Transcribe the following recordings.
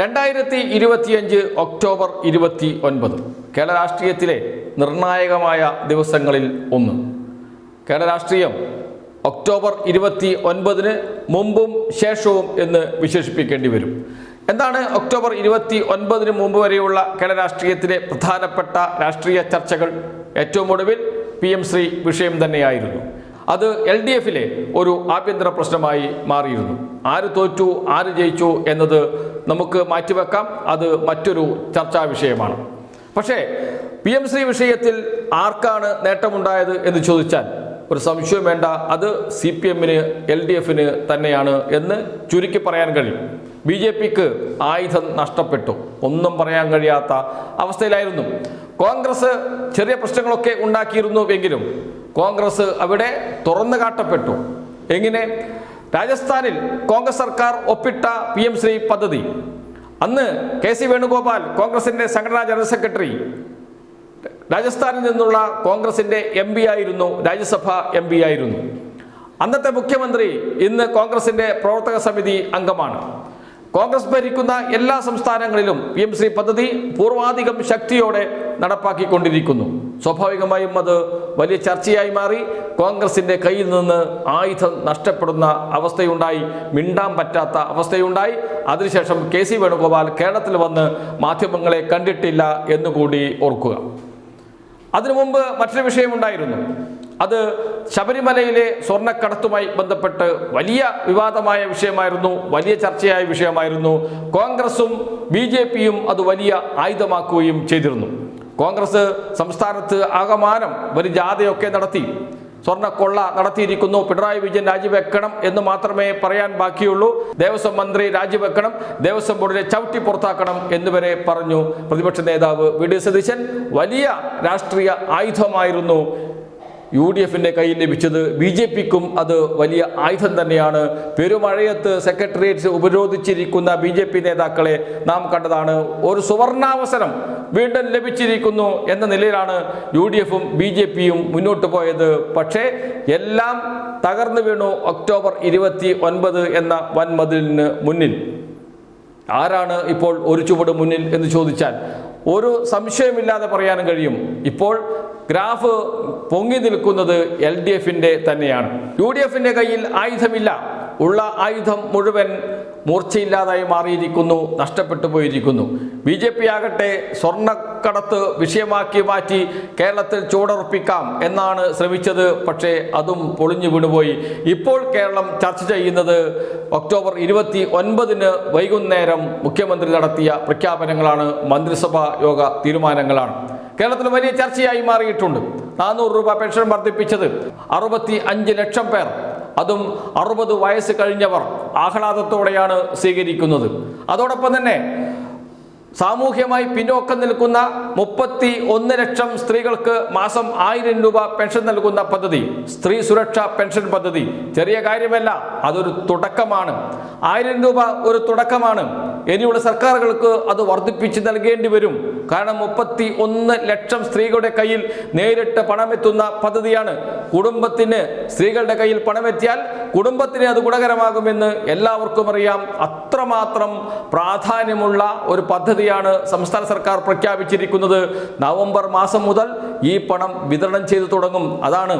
രണ്ടായിരത്തി ഇരുപത്തിയഞ്ച് ഒക്ടോബർ ഇരുപത്തി ഒൻപത് കേരള രാഷ്ട്രീയത്തിലെ നിർണായകമായ ദിവസങ്ങളിൽ ഒന്ന്. കേരള രാഷ്ട്രീയം ഒക്ടോബർ ഇരുപത്തി ഒൻപതിന് മുമ്പും ശേഷവും എന്ന് വിശേഷിപ്പിക്കേണ്ടി വരും. എന്താണ് ഒക്ടോബർ ഇരുപത്തി ഒൻപതിന് മുമ്പ് വരെയുള്ള കേരള രാഷ്ട്രീയത്തിലെ പ്രധാനപ്പെട്ട രാഷ്ട്രീയ ചർച്ചകൾ? ഏറ്റവും ഒടുവിൽ പി എം ശ്രീ വിഷയം തന്നെയായിരുന്നു. അത് എൽ ഡി എഫിലെ ഒരു ആഭ്യന്തര പ്രശ്നമായി മാറിയിരുന്നു. ആര് തോറ്റു ആര് ജയിച്ചു എന്നത് നമുക്ക് മാറ്റിവെക്കാം. അത് മറ്റൊരു ചർച്ചാ വിഷയമാണ്. പക്ഷേ പി എം ശ്രീ വിഷയത്തിൽ ആർക്കാണ് നേട്ടമുണ്ടായത് എന്ന് ചോദിച്ചാൽ ഒരു സംശയം വേണ്ട. അത് സി പി എമ്മിന് എൽ ഡി എഫിന് തന്നെയാണ് എന്ന് ചുരുക്കി പറയാൻ കഴിയും. ബി ജെ പിക്ക് ആയുധം നഷ്ടപ്പെട്ടു. ഒന്നും പറയാൻ കഴിയാത്ത അവസ്ഥയിലായിരുന്നു. കോൺഗ്രസ് ചെറിയ പ്രശ്നങ്ങളൊക്കെ ഉണ്ടാക്കിയിരുന്നുവെങ്കിലും കോൺഗ്രസ് അവിടെ തുറന്നു കാട്ടപ്പെട്ടു. എങ്ങനെ? രാജസ്ഥാനിൽ കോൺഗ്രസ് സർക്കാർ ഒപ്പിട്ട പി എം ശ്രീ പദ്ധതി. അന്ന് കെ സി വേണുഗോപാൽ കോൺഗ്രസിന്റെ സംഘടനാ ജനറൽ സെക്രട്ടറി. രാജസ്ഥാനിൽ നിന്നുള്ള കോൺഗ്രസിന്റെ എം പി ആയിരുന്നു രാജ്യസഭ എം പി ആയിരുന്നു. അന്നത്തെ മുഖ്യമന്ത്രി ഇന്ന് കോൺഗ്രസിന്റെ പ്രവർത്തക സമിതി അംഗമാണ്. കോൺഗ്രസ് ഭരിക്കുന്ന എല്ലാ സംസ്ഥാനങ്ങളിലും പി എം ശ്രീ പദ്ധതി പൂർവാധികം ശക്തിയോടെ നടപ്പാക്കിക്കൊണ്ടിരിക്കുന്നു. സ്വാഭാവികമായും അത് വലിയ ചർച്ചയായി മാറി. കോൺഗ്രസിന്റെ കയ്യിൽ നിന്ന് ആയുധം നഷ്ടപ്പെടുന്ന അവസ്ഥയുണ്ടായി. മിണ്ടാൻ പറ്റാത്ത അവസ്ഥയുണ്ടായി. അതിനുശേഷം കെ സി വേണുഗോപാൽ കേരളത്തിൽ വന്ന് മാധ്യമങ്ങളെ കണ്ടിട്ടില്ല എന്നുകൂടി ഓർക്കുക. അതിനു മുമ്പ് മറ്റൊരു വിഷയമുണ്ടായിരുന്നു. അത് ശബരിമലയിലെ സ്വർണക്കടത്തുമായി ബന്ധപ്പെട്ട് വലിയ വിവാദമായ വിഷയമായിരുന്നു. വലിയ ചർച്ചയായ വിഷയമായിരുന്നു. കോൺഗ്രസും ബി അത് വലിയ ആയുധമാക്കുകയും ചെയ്തിരുന്നു. കോൺഗ്രസ് സംസ്ഥാനത്ത് ആകമാനം ഒരു ജാഥയൊക്കെ നടത്തി. സ്വർണക്കൊള്ള നടത്തിയിരിക്കുന്നു. പിണറായി വിജയൻ രാജിവെക്കണം എന്ന് മാത്രമേ പറയാൻ ബാക്കിയുള്ളൂ. ദേവസ്വം മന്ത്രി രാജിവെക്കണം. ദേവസ്വം ബോർഡിനെ ചവിട്ടി പുറത്താക്കണം എന്നുവരെ പറഞ്ഞു. പ്രതിപക്ഷ നേതാവ് വി ഡി സതീശൻ വലിയ രാഷ്ട്രീയ ആയുധമായിരുന്നു യു ഡി എഫിന്റെ കയ്യിൽ ലഭിച്ചത് ബി ജെ പിക്കും അത് വലിയ ആയുധം തന്നെയാണ്. പെരുമഴയത്ത് സെക്രട്ടേറിയറ്റ് ഉപരോധിച്ചിരിക്കുന്ന ബി ജെ പി നേതാക്കളെ നാം കണ്ടതാണ്. ഒരു സുവർണാവസരം വീണ്ടും ലഭിച്ചിരിക്കുന്നു എന്ന നിലയിലാണ് യു ഡി എഫും ബി ജെ പിയും മുന്നോട്ട് പോയത്. പക്ഷേ എല്ലാം തകർന്നു വീണു ഒക്ടോബർ ഇരുപത്തി ഒൻപത് എന്ന വൻമതിലിന് മുന്നിൽ. ആരാണ് ഇപ്പോൾ ഒരു ചുവട് മുന്നിൽ എന്ന് ചോദിച്ചാൽ ഒരു സംശയമില്ലാതെ പറയാനും കഴിയും. ഇപ്പോൾ ഗ്രാഫ് പൊങ്ങി നിൽക്കുന്നത് എൽ ഡി എഫിന്റെ തന്നെയാണ്. യു ഡി എഫിന്റെ കയ്യിൽ ആയുധമില്ല. ഉള്ള ആയുധം മുഴുവൻ മൂർച്ചയില്ലാതായി മാറിയിരിക്കുന്നു നഷ്ടപ്പെട്ടു പോയിരിക്കുന്നു. ബി ജെ പി ആകട്ടെ സ്വർണക്കടത്ത് വിഷയമാക്കി മാറ്റി കേരളത്തിൽ ചൂടുറപ്പിക്കാം എന്നാണ് ശ്രമിച്ചത് പക്ഷേ അതും പൊളിഞ്ഞു വിടുപോയി ഇപ്പോൾ കേരളം ചർച്ച ചെയ്യുന്നത് ഒക്ടോബർ ഇരുപത്തി ഒൻപതിന് വൈകുന്നേരം മുഖ്യമന്ത്രി നടത്തിയ പ്രഖ്യാപനങ്ങളാണ് മന്ത്രിസഭാ യോഗ തീരുമാനങ്ങളാണ്. കേരളത്തിൽ വലിയ ചർച്ചയായി മാറിയിട്ടുണ്ട്. നാനൂറ് രൂപ പെൻഷൻ വർദ്ധിപ്പിച്ചത് അറുപത്തി അഞ്ച് ലക്ഷം പേർ. അതും അറുപത് വയസ്സ് കഴിഞ്ഞവർ ആഹ്ലാദത്തോടെയാണ് സ്വീകരിക്കുന്നത്. അതോടൊപ്പം തന്നെ സാമൂഹ്യമായി പിന്നോക്കം നിൽക്കുന്ന മുപ്പത്തി ഒന്ന് ലക്ഷം സ്ത്രീകൾക്ക് മാസം ആയിരം രൂപ പെൻഷൻ നൽകുന്ന പദ്ധതി സ്ത്രീ സുരക്ഷാ പെൻഷൻ പദ്ധതി ചെറിയ കാര്യമല്ല അതൊരു തുടക്കമാണ്. ആയിരം രൂപ ഒരു തുടക്കമാണ്. ഇനിയുള്ള സർക്കാരുകൾക്ക് അത് വർദ്ധിപ്പിച്ച് നൽകേണ്ടി വരും. കാരണം മുപ്പത്തി ഒന്ന് ലക്ഷം സ്ത്രീകളുടെ കയ്യിൽ നേരിട്ട് പണമെത്തുന്ന പദ്ധതിയാണ്. കുടുംബത്തിന് സ്ത്രീകളുടെ കയ്യിൽ പണമെത്തിയാൽ കുടുംബത്തിന് അത് ഗുണകരമാകുമെന്ന് എല്ലാവർക്കും അറിയാം. അത്രമാത്രം പ്രാധാന്യമുള്ള ഒരു പദ്ധതിയാണ് സംസ്ഥാന സർക്കാർ പ്രഖ്യാപിച്ചിരിക്കുന്നത്. നവംബർ മാസം മുതൽ ഈ പണം വിതരണം ചെയ്തു തുടങ്ങും. അതാണ്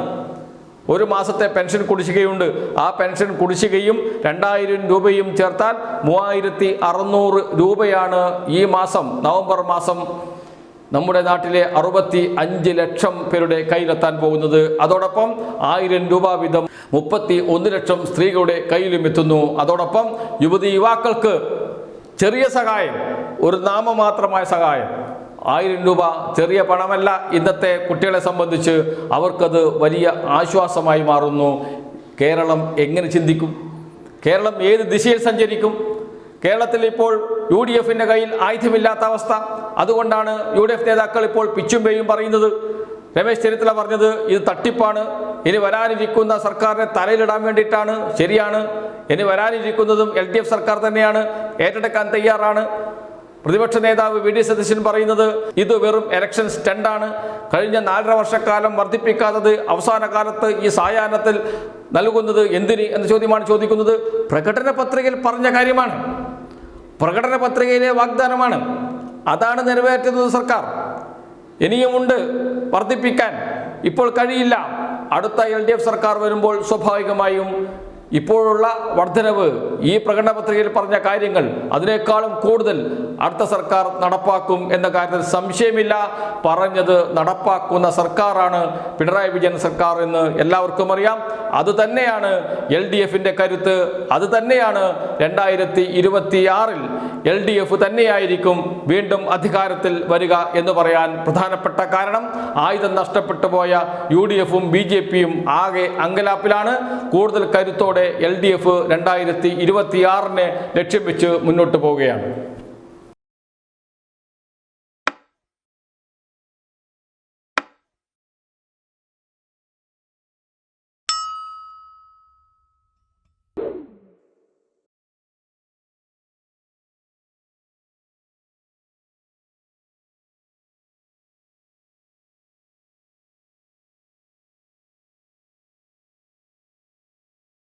ഒരു മാസത്തെ പെൻഷൻ കുടിശ്ശികയുണ്ട്. ആ പെൻഷൻ കുടിശ്ശികയും രണ്ടായിരം രൂപയും ചേർത്താൽ മൂവായിരത്തി അറുന്നൂറ് രൂപയാണ് ഈ മാസം നവംബർ മാസം നമ്മുടെ നാട്ടിലെ അറുപത്തി അഞ്ച് ലക്ഷം പേരുടെ കയ്യിലെത്താൻ പോകുന്നത്. അതോടൊപ്പം ആയിരം രൂപ വീതം മുപ്പത്തി ഒന്ന് ലക്ഷം സ്ത്രീകളുടെ കയ്യിലും എത്തുന്നു. അതോടൊപ്പം യുവതി യുവാക്കൾക്ക് ചെറിയ സഹായം ഒരു നാമമാത്രമായ സഹായം. ആയിരം രൂപ ചെറിയ പണമല്ല ഇന്നത്തെ കുട്ടികളെ സംബന്ധിച്ച് അവർക്കത് വലിയ ആശ്വാസമായി മാറുന്നു. കേരളം എങ്ങനെ ചിന്തിക്കും? കേരളം ഏത് ദിശയിൽ സഞ്ചരിക്കും? കേരളത്തിൽ ഇപ്പോൾ യു ഡി എഫിന്റെ കയ്യിൽ ആയുധമില്ലാത്ത അവസ്ഥ. അതുകൊണ്ടാണ് യു ഡി എഫ് നേതാക്കൾ ഇപ്പോൾ പിച്ചും പേയും പറയുന്നത്. രമേശ് ചെന്നിത്തല പറഞ്ഞത് ഇത് തട്ടിപ്പാണ്. ഇനി വരാനിരിക്കുന്ന സർക്കാരിനെ തലയിലിടാൻ വേണ്ടിയിട്ടാണ്. ശരിയാണ്. ഇനി വരാനിരിക്കുന്നതും എൽ ഡി എഫ് സർക്കാർ തന്നെയാണ്. ഏറ്റെടുക്കാൻ തയ്യാറാണ്. പ്രതിപക്ഷ നേതാവ് വി ഡി സതീശൻ പറയുന്നത് ഇത് വെറും എലക്ഷൻ സ്റ്റണ്ടാണ് കഴിഞ്ഞ നാലര വർഷക്കാലം വർദ്ധിപ്പിക്കാത്തത് അവസാന കാലത്ത് ഈ സായാഹ്നത്തിൽ നൽകുന്നത് എന്തിന് എന്ന ചോദ്യമാണ് ചോദിക്കുന്നത്. പ്രകടന പത്രികയിൽ പറഞ്ഞ കാര്യമാണ്. പ്രകടന പത്രികയിലെ വാഗ്ദാനമാണ്. അതാണ് നിറവേറ്റുന്നത് സർക്കാർ. ഇനിയുമുണ്ട് വർദ്ധിപ്പിക്കാൻ. ഇപ്പോൾ കഴിയില്ല. അടുത്ത എൽ സർക്കാർ വരുമ്പോൾ സ്വാഭാവികമായും ഇപ്പോഴുള്ള വർധനവ് ഈ പ്രകടന പത്രികയിൽ പറഞ്ഞ കാര്യങ്ങൾ അതിനേക്കാളും കൂടുതൽ അടുത്ത സർക്കാർ നടപ്പാക്കും എന്ന കാര്യത്തിൽ സംശയമില്ല. പറഞ്ഞത് നടപ്പാക്കുന്ന സർക്കാരാണ് പിണറായി വിജയൻ സർക്കാർ എന്ന് എല്ലാവർക്കും അറിയാം. അത് തന്നെയാണ് എൽ ഡി എഫിന്റെ കരുത്ത്. അത് തന്നെയാണ് രണ്ടായിരത്തി ഇരുപത്തി ആറിൽ എൽ ഡി എഫ് തന്നെയായിരിക്കും വീണ്ടും അധികാരത്തിൽ വരിക എന്ന് പറയാൻ പ്രധാനപ്പെട്ട കാരണം. ആയുധം നഷ്ടപ്പെട്ടു പോയ യു ഡി എഫും ബി ജെ പിയും ആകെ അങ്കലാപ്പിലാണ്. കൂടുതൽ കരുത്തോടെ എൽ ഡി എഫ് രണ്ടായിരത്തി ഇരുപത്തിയാറിനെ ലക്ഷ്യം വെച്ച് മുന്നോട്ട് പോവുകയാണ്.